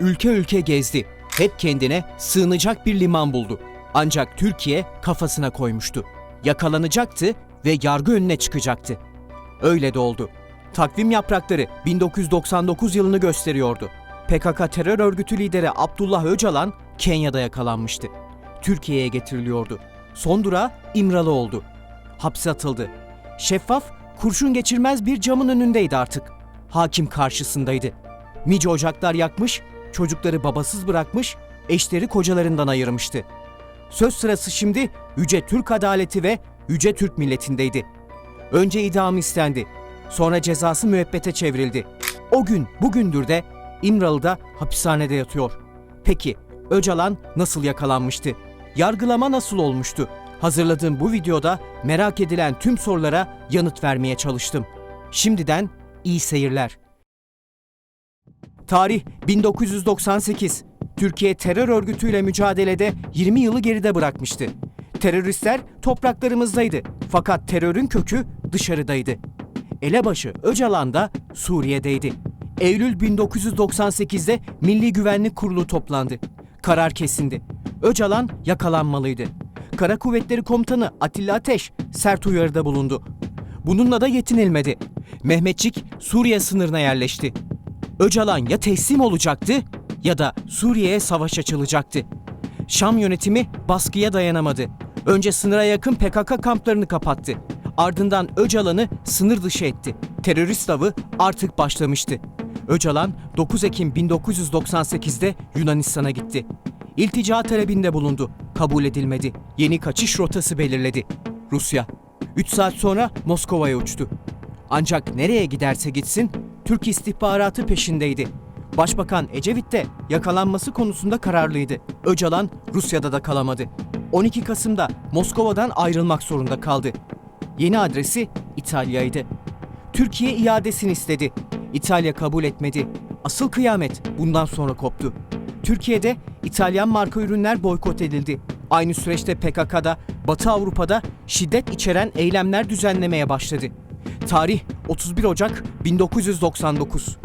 ülke ülke gezdi. Hep kendine sığınacak bir liman buldu. Ancak Türkiye kafasına koymuştu. Yakalanacaktı ve yargı önüne çıkacaktı. Öyle de oldu. Takvim yaprakları 1999 yılını gösteriyordu. PKK terör örgütü lideri Abdullah Öcalan Kenya'da yakalanmıştı. Türkiye'ye getiriliyordu. Son durağı İmralı oldu. Hapse atıldı. Şeffaf, kurşun geçirmez bir camın önündeydi artık. Hakim karşısındaydı. Nice ocaklar yakmış, çocukları babasız bırakmış, eşleri kocalarından ayırmıştı. Söz sırası şimdi Yüce Türk adaleti ve Yüce Türk milletindeydi. Önce idam istendi. Sonra cezası müebbete çevrildi. O gün bugündür de İmralı'da hapishanede yatıyor. Peki Öcalan nasıl yakalanmıştı? Yargılama nasıl olmuştu? Hazırladığım bu videoda merak edilen tüm sorulara yanıt vermeye çalıştım. Şimdiden iyi seyirler. Tarih 1998. Türkiye terör örgütüyle mücadelede 20 yılı geride bırakmıştı. Teröristler topraklarımızdaydı fakat terörün kökü dışarıdaydı. Elebaşı Öcalan da Suriye'deydi. Eylül 1998'de Milli Güvenlik Kurulu toplandı. Karar kesindi. Öcalan yakalanmalıydı. Kara Kuvvetleri Komutanı Atilla Ateş sert uyarıda bulundu. Bununla da yetinilmedi. Mehmetçik Suriye sınırına yerleşti. Öcalan ya teslim olacaktı ya da Suriye'ye savaş açılacaktı. Şam yönetimi baskıya dayanamadı. Önce sınıra yakın PKK kamplarını kapattı. Ardından Öcalan'ı sınır dışı etti. Terörist avı artık başlamıştı. Öcalan 9 Ekim 1998'de Yunanistan'a gitti. İltica talebinde bulundu. Kabul edilmedi. Yeni kaçış rotası belirledi. Rusya. 3 saat sonra Moskova'ya uçtu. Ancak nereye giderse gitsin Türk istihbaratı peşindeydi. Başbakan Ecevit de yakalanması konusunda kararlıydı. Öcalan Rusya'da da kalamadı. 12 Kasım'da Moskova'dan ayrılmak zorunda kaldı. Yeni adresi İtalya'ydı. Türkiye iadesini istedi. İtalya kabul etmedi. Asıl kıyamet bundan sonra koptu. Türkiye'de İtalyan marka ürünler boykot edildi. Aynı süreçte PKK'da, Batı Avrupa'da şiddet içeren eylemler düzenlemeye başladı. Tarih 31 Ocak 1999.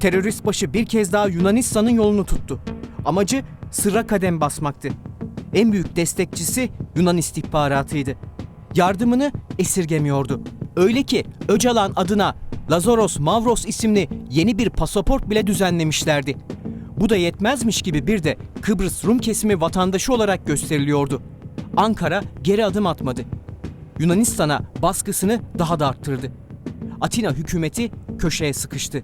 Terörist başı bir kez daha Yunanistan'ın yolunu tuttu. Amacı sırra kadem basmaktı. En büyük destekçisi Yunan istihbaratıydı. Yardımını esirgemiyordu. Öyle ki Öcalan adına Lazaros Mavros isimli yeni bir pasaport bile düzenlemişlerdi. Bu da yetmezmiş gibi bir de Kıbrıs Rum kesimi vatandaşı olarak gösteriliyordu. Ankara geri adım atmadı. Yunanistan'a baskısını daha da arttırdı. Atina hükümeti köşeye sıkıştı.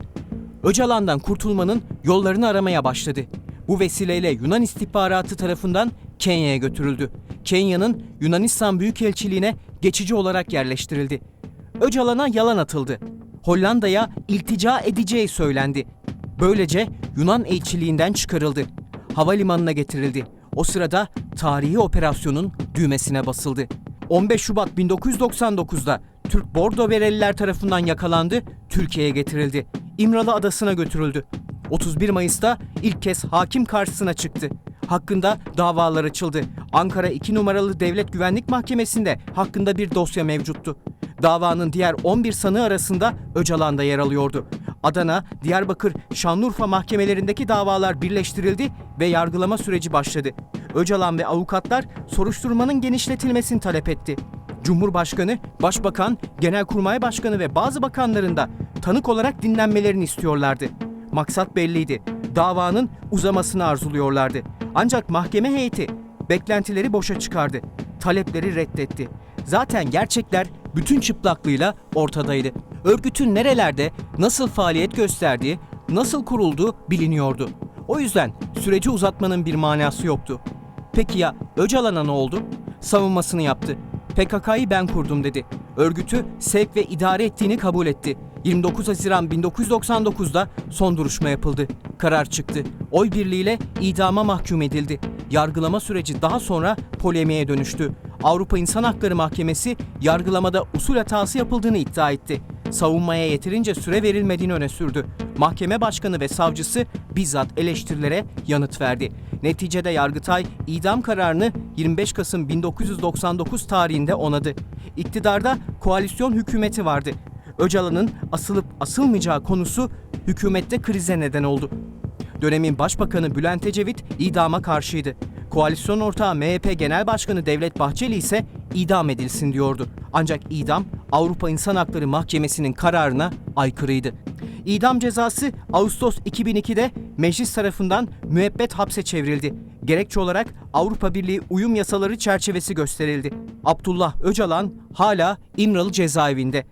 Öcalan'dan kurtulmanın yollarını aramaya başladı. Bu vesileyle Yunan istihbaratı tarafından Kenya'ya götürüldü. Kenya'nın Yunanistan Büyükelçiliğine geçici olarak yerleştirildi. Öcalan'a yalan atıldı. Hollanda'ya iltica edeceği söylendi. Böylece Yunan elçiliğinden çıkarıldı. Havalimanına getirildi. O sırada tarihi operasyonun düğmesine basıldı. 15 Şubat 1999'da Türk Bordo Bereliler tarafından yakalandı, Türkiye'ye getirildi. İmralı Adası'na götürüldü. 31 Mayıs'ta ilk kez hakim karşısına çıktı. Hakkında davalar açıldı. Ankara 2 numaralı Devlet Güvenlik Mahkemesi'nde hakkında bir dosya mevcuttu. Davanın diğer 11 sanığı arasında Öcalan da yer alıyordu. Adana, Diyarbakır, Şanlıurfa mahkemelerindeki davalar birleştirildi ve yargılama süreci başladı. Öcalan ve avukatlar soruşturmanın genişletilmesini talep etti. Cumhurbaşkanı, Başbakan, Genelkurmay Başkanı ve bazı bakanların da tanık olarak dinlenmelerini istiyorlardı. Maksat belliydi. Davanın uzamasını arzuluyorlardı. Ancak mahkeme heyeti beklentileri boşa çıkardı. Talepleri reddetti. Zaten gerçekler bütün çıplaklığıyla ortadaydı. Örgütün nerelerde, nasıl faaliyet gösterdiği, nasıl kurulduğu biliniyordu. O yüzden süreci uzatmanın bir manası yoktu. Peki ya Öcalan'a ne oldu? Savunmasını yaptı. PKK'yı ben kurdum dedi. Örgütü sevk ve idare ettiğini kabul etti. 29 Haziran 1999'da son duruşma yapıldı. Karar çıktı. Oy birliğiyle idama mahkum edildi. Yargılama süreci daha sonra polemiğe dönüştü. Avrupa İnsan Hakları Mahkemesi yargılamada usul hatası yapıldığını iddia etti. Savunmaya yeterince süre verilmediğini öne sürdü. Mahkeme başkanı ve savcısı bizzat eleştirilere yanıt verdi. Neticede Yargıtay idam kararını 25 Kasım 1999 tarihinde onadı. İktidarda koalisyon hükümeti vardı. Öcalan'ın asılıp asılmayacağı konusu hükümette krize neden oldu. Dönemin Başbakanı Bülent Ecevit idama karşıydı. Koalisyon ortağı MHP Genel Başkanı Devlet Bahçeli ise idam edilsin diyordu. Ancak idam Avrupa İnsan Hakları Mahkemesi'nin kararına aykırıydı. İdam cezası Ağustos 2002'de meclis tarafından müebbet hapse çevrildi. Gerekçe olarak Avrupa Birliği uyum yasaları çerçevesi gösterildi. Abdullah Öcalan hala İmralı cezaevinde.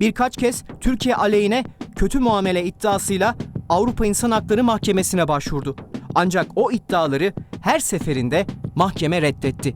Birkaç kez Türkiye aleyhine kötü muamele iddiasıyla Avrupa İnsan Hakları Mahkemesi'ne başvurdu. Ancak o iddiaları her seferinde mahkeme reddetti.